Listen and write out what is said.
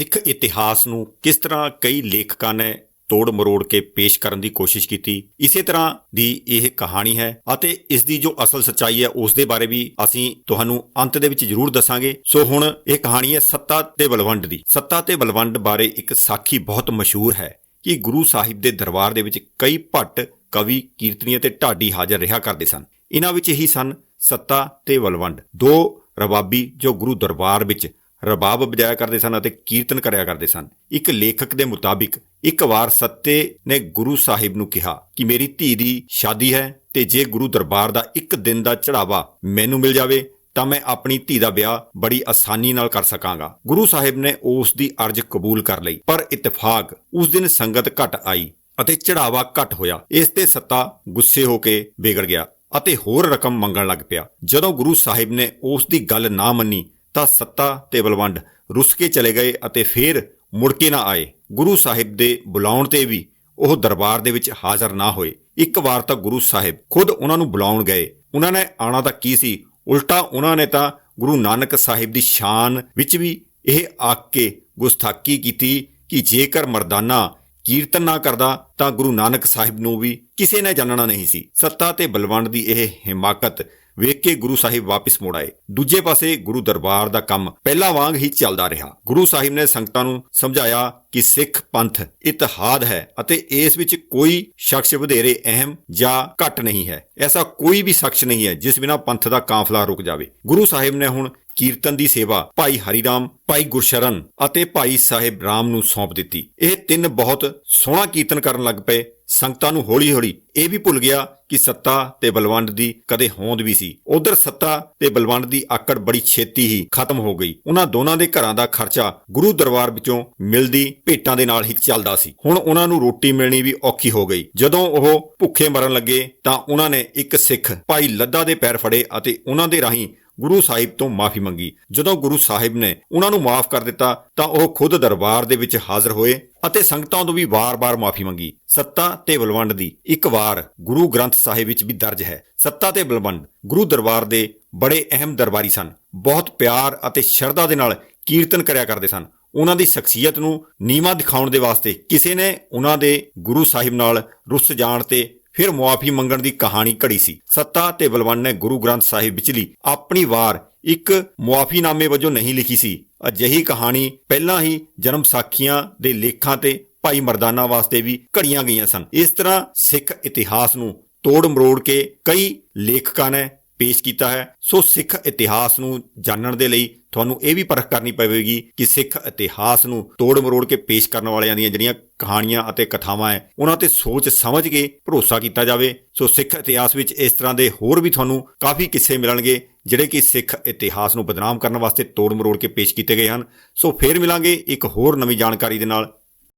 ਸਿੱਖ ਇਤਿਹਾਸ ਨੂੰ ਕਿਸ ਤਰ੍ਹਾਂ ਕਈ ਲੇਖਕਾਂ ਨੇ ਤੋੜ ਮਰੋੜ ਕੇ ਪੇਸ਼ ਕਰਨ ਦੀ ਕੋਸ਼ਿਸ਼ ਕੀਤੀ, ਇਸੇ ਤਰ੍ਹਾਂ ਦੀ ਇਹ ਕਹਾਣੀ ਹੈ ਅਤੇ ਇਸ ਦੀ ਜੋ ਅਸਲ ਸੱਚਾਈ ਹੈ ਉਸ ਦੇ ਬਾਰੇ ਵੀ ਅਸੀਂ ਤੁਹਾਨੂੰ ਅੰਤ ਦੇ ਵਿੱਚ ਜ਼ਰੂਰ ਦੱਸਾਂਗੇ। ਸੋ ਹੁਣ ਇਹ ਕਹਾਣੀ ਹੈ ਸੱਤਾ ਤੇ ਬਲਵੰਡ ਦੀ। ਸੱਤਾ ਤੇ ਬਲਵੰਡ ਬਾਰੇ ਇੱਕ ਸਾਖੀ ਬਹੁਤ ਮਸ਼ਹੂਰ ਹੈ ਕਿ ਗੁਰੂ ਸਾਹਿਬ ਦੇ ਦਰਬਾਰ ਦੇ ਵਿੱਚ ਕਈ ਭੱਟ ਕਵੀ ਕੀਰਤਨੀਏ ਤੇ ਢਾਡੀ ਹਾਜ਼ਰ ਰਿਹਾ ਕਰਦੇ ਸਨ। ਇਹਨਾਂ ਵਿੱਚ ਹੀ ਸਨ ਸੱਤਾ ਤੇ ਬਲਵੰਡ, ਦੋ ਰਬਾਬੀ ਜੋ ਗੁਰੂ ਦਰਬਾਰ ਵਿੱਚ ਰਬਾਬ ਵਜਾਇਆ ਕਰਦੇ ਸਨ ਅਤੇ ਕੀਰਤਨ ਕਰਿਆ ਕਰਦੇ ਸਨ। ਇੱਕ ਲੇਖਕ ਦੇ ਮੁਤਾਬਿਕ ਇੱਕ ਵਾਰ ਸੱਤੇ ਨੇ ਗੁਰੂ ਸਾਹਿਬ ਨੂੰ ਕਿਹਾ ਕਿ ਮੇਰੀ ਧੀ ਦੀ ਸ਼ਾਦੀ ਹੈ ਤੇ ਜੇ ਗੁਰੂ ਦਰਬਾਰ ਦਾ ਇੱਕ ਦਿਨ ਦਾ ਚੜਾਵਾ ਮੈਨੂੰ ਮਿਲ ਜਾਵੇ, ਤਾਂ ਮੈਂ ਆਪਣੀ ਧੀ ਦਾ ਵਿਆਹ ਬੜੀ ਆਸਾਨੀ ਨਾਲ ਕਰ ਸਕਾਂਗਾ। ਗੁਰੂ ਸਾਹਿਬ ਨੇ ਉਸ ਦੀ ਅਰਜ਼ ਕਬੂਲ ਕਰ ਲਈ, ਪਰ ਇਤਫਾਕ ਉਸ ਦਿਨ ਸੰਗਤ ਘਟ ਆਈ ਅਤੇ ਚੜਾਵਾ ਘਟ ਹੋਇਆ। ਇਸ ਤੇ ਸੱਤਾ ਗੁੱਸੇ ਹੋ ਕੇ ਵਿਗੜ ਗਿਆ ਅਤੇ ਹੋਰ ਰਕਮ ਮੰਗਣ ਲੱਗ ਪਿਆ। ਜਦੋਂ ਗੁਰੂ ਸਾਹਿਬ ਨੇ ਉਸ ਦੀ ਗੱਲ ਨਾ ਮੰਨੀ ਤਾਂ ਸੱਤਾ ਤੇ ਬਲਵੰਡ ਰੁੱਸ ਕੇ ਚਲੇ ਗਏ ਅਤੇ ਫੇਰ ਮੁੜ ਕੇ ਨਾ ਆਏ। ਗੁਰੂ ਸਾਹਿਬ ਦੇ ਬੁਲਾਉਣ ਤੇ ਵੀ ਉਹ ਦਰਬਾਰ ਦੇ ਵਿੱਚ ਹਾਜ਼ਰ ਨਾ ਹੋਏ। ਇੱਕ ਵਾਰ ਤਾਂ ਗੁਰੂ ਸਾਹਿਬ ਖੁਦ ਉਹਨਾਂ ਨੂੰ ਬੁਲਾਉਣ ਗਏ। ਉਹਨਾਂ ਨੇ ਆਣਾ ਤਾਂ ਕੀ ਸੀ? ਉਲਟਾ ਉਹਨਾਂ ਨੇ ਤਾਂ ਗੁਰੂ ਨਾਨਕ ਸਾਹਿਬ ਦੀ ਸ਼ਾਨ ਵਿੱਚ ਵੀ ਇਹ ਆਖ ਕੇ ਗੁਸਤਾਖੀ ਕੀਤੀ ਕਿ ਜੇਕਰ ਮਰਦਾਨਾ ਕੀਰਤਨ ਨਾ ਕਰਦਾ ਤਾਂ ਗੁਰੂ ਨਾਨਕ ਸਾਹਿਬ ਨੂੰ ਵੀ ਕਿਸੇ ਨੇ ਜਾਣਨਾ ਨਹੀਂ ਸੀ। ਸੱਤਾ ਤੇ ਬਲਵੰਡ ਦੀ ਇਹ ਹਿਮਾਕਤ ਵੇਖ ਕੇ ਗੁਰੂ ਸਾਹਿਬ ਵਾਪਸ ਮੁੜ ਆਏ। ਦੂਜੇ ਪਾਸੇ ਗੁਰੂ ਦਰਬਾਰ ਦਾ ਕੰਮ ਪਹਿਲਾਂ ਵਾਂਗ ਹੀ ਚੱਲਦਾ ਰਿਹਾ। ਗੁਰੂ ਸਾਹਿਬ ਨੇ ਸੰਗਤਾਂ ਨੂੰ ਸਮਝਾਇਆ ਕਿ ਸਿੱਖ ਪੰਥ ਇਤਿਹਾਦ ਹੈ ਅਤੇ ਇਸ ਵਿੱਚ ਕੋਈ ਸ਼ਖਸ ਵਧੇਰੇ ਅਹਿਮ ਜਾਂ ਘੱਟ ਨਹੀਂ ਹੈ। ਐਸਾ ਕੋਈ ਵੀ ਸ਼ਖਸ ਨਹੀਂ ਹੈ ਜਿਸ ਬਿਨਾ ਪੰਥ ਦਾ ਕਾਫਲਾ ਰੁਕ ਜਾਵੇ। ਗੁਰੂ ਸਾਹਿਬ ਨੇ ਹੁਣ ਕੀਰਤਨ ਦੀ ਸੇਵਾ ਭਾਈ ਹਰੀਰਾਮ, ਭਾਈ ਗੁਰਸ਼ਰਨ ਅਤੇ ਭਾਈ ਸਾਹਿਬ ਰਾਮ ਨੂੰ ਸੌਂਪ ਦਿੱਤੀ। ਇਹ ਤਿੰਨ ਬਹੁਤ ਸੋਹਣਾ ਕੀਰਤਨ ਕਰਨ ਲੱਗ ਪਏ ਸੰਗਤਾਂ ਨੂੰ ਹੌਲੀ-ਹੌਲੀ ਇਹ ਵੀ ਭੁੱਲ ਗਿਆ ਕਿ ਸੱਤਾ ਤੇ ਬਲਵੰਡ ਦੀ ਕਦੇ ਹੋਂਦ ਵੀ ਸੀ। ਉਧਰ ਸੱਤਾ ਤੇ ਬਲਵੰਡ ਦੀ ਆਕੜ ਬੜੀ ਛੇਤੀ ਹੀ ਖਤਮ ਹੋ ਗਈ। ਉਹਨਾਂ ਦੋਨਾਂ ਦੇ ਘਰਾਂ ਦਾ ਖਰਚਾ ਗੁਰੂ ਦਰਬਾਰ ਵਿੱਚੋਂ ਮਿਲਦੀ ਭੇਟਾਂ ਦੇ ਨਾਲ ਹੀ ਚੱਲਦਾ ਸੀ। ਹੁਣ ਉਹਨਾਂ ਨੂੰ ਰੋਟੀ ਮਿਲਣੀ ਵੀ ਔਖੀ ਹੋ ਗਈ। ਜਦੋਂ ਉਹ ਭੁੱਖੇ ਮਰਨ ਲੱਗੇ ਤਾਂ ਉਹਨਾਂ ਨੇ ਇੱਕ ਸਿੱਖ ਭਾਈ ਲੱਦਾ ਦੇ ਪੈਰ ਫੜੇ ਅਤੇ ਉਹਨਾਂ ਦੇ ਰਾਹੀਂ ਗੁਰੂ ਸਾਹਿਬ ਤੋਂ ਮਾਫੀ ਮੰਗੀ। ਜਦੋਂ ਗੁਰੂ ਸਾਹਿਬ ਨੇ ਉਹਨਾਂ ਨੂੰ ਮਾਫ ਕਰ ਦਿੱਤਾ ਤਾਂ ਉਹ ਖੁਦ ਦਰਬਾਰ ਦੇ ਵਿੱਚ ਹਾਜ਼ਰ ਹੋਏ ਅਤੇ ਸੰਗਤਾਂ ਤੋਂ ਵੀ ਵਾਰ-ਵਾਰ ਮਾਫੀ ਮੰਗੀ। ਸੱਤਾ ਤੇ ਬਲਵੰਡ ਦੀ ਇੱਕ ਵਾਰ ਗੁਰੂ ਗ੍ਰੰਥ ਸਾਹਿਬ ਵਿੱਚ ਵੀ ਦਰਜ ਹੈ। ਸੱਤਾ ਤੇ ਬਲਵੰਡ ਗੁਰੂ ਦਰਬਾਰ ਦੇ ਬੜੇ ਅਹਿਮ ਦਰਬਾਰੀ ਸਨ। ਬਹੁਤ ਪਿਆਰ ਅਤੇ ਸ਼ਰਧਾ ਦੇ ਨਾਲ ਕੀਰਤਨ ਕਰਿਆ ਕਰਦੇ ਸਨ। ਉਹਨਾਂ ਦੀ ਸ਼ਖਸੀਅਤ ਨੂੰ ਨੀਵਾ ਦਿਖਾਉਣ ਦੇ ਵਾਸਤੇ ਕਿਸੇ ਨੇ ਉਹਨਾਂ ਦੇ ਗੁਰੂ ਸਾਹਿਬ ਨਾਲ ਰੁੱਸ ਜਾਣ ਤੇ ਫਿਰ ਮੁਆਫੀ ਮੰਗਣ ਦੀ ਕਹਾਣੀ ਘੜੀ ਸੀ। ਸੱਤਾ ਤੇ ਬਲਵੰਡ ਨੇ ਗੁਰੂ ਗ੍ਰੰਥ ਸਾਹਿਬ ਵਿਚਲੀ ਆਪਣੀ ਵਾਰ ਇੱਕ ਮੁਆਫੀਨਾਮੇ ਵਜੋਂ ਨਹੀਂ ਲਿਖੀ ਸੀ। ਅਜਿਹੀ ਕਹਾਣੀ ਪਹਿਲਾਂ ਹੀ ਜਨਮ ਸਾਖੀਆਂ ਦੇ ਲੇਖਾਂ ਤੇ ਭਾਈ ਮਰਦਾਨਾ ਵਾਸਤੇ ਵੀ ਘੜੀਆਂ ਗਈਆਂ ਸਨ। ਇਸ ਤਰ੍ਹਾਂ ਸਿੱਖ ਇਤਿਹਾਸ ਨੂੰ ਤੋੜ ਮਰੋੜ ਕੇ ਕਈ ਲੇਖਕਾਂ ਨੇ ਪੇਸ਼ ਕੀਤਾ ਹੈ। ਸੋ ਸਿੱਖ ਇਤਿਹਾਸ ਨੂੰ ਜਾਣਨ ਦੇ ਲਈ ਤੁਹਾਨੂੰ ਇਹ ਵੀ ਪਰਖ ਕਰਨੀ ਪਵੇਗੀ ਕਿ ਸਿੱਖ ਇਤਿਹਾਸ ਨੂੰ ਤੋੜ ਮਰੋੜ ਕੇ ਪੇਸ਼ ਕਰਨ ਵਾਲਿਆਂ ਦੀਆਂ ਜਿਹੜੀਆਂ ਕਹਾਣੀਆਂ ਅਤੇ ਕਥਾਵਾਂ ਹੈ, ਉਹਨਾਂ ਤੇ ਸੋਚ ਸਮਝ ਕੇ ਭਰੋਸਾ ਕੀਤਾ ਜਾਵੇ। ਸੋ ਸਿੱਖ ਇਤਿਹਾਸ ਵਿੱਚ ਇਸ ਤਰ੍ਹਾਂ ਦੇ ਹੋਰ ਵੀ ਤੁਹਾਨੂੰ ਕਾਫੀ ਕਿੱਸੇ ਮਿਲਣਗੇ। ਜਿਹੜੇ ਕਿ ਸਿੱਖ ਇਤਿਹਾਸ ਨੂੰ ਬਦਨਾਮ ਕਰਨ ਵਾਸਤੇ ਤੋੜ ਮਰੋੜ ਕੇ ਪੇਸ਼ ਕੀਤੇ ਗਏ ਹਨ। ਸੋ ਫੇਰ ਮਿਲਾਂਗੇ ਇੱਕ ਹੋਰ ਨਵੀਂ ਜਾਣਕਾਰੀ ਦੇ ਨਾਲ।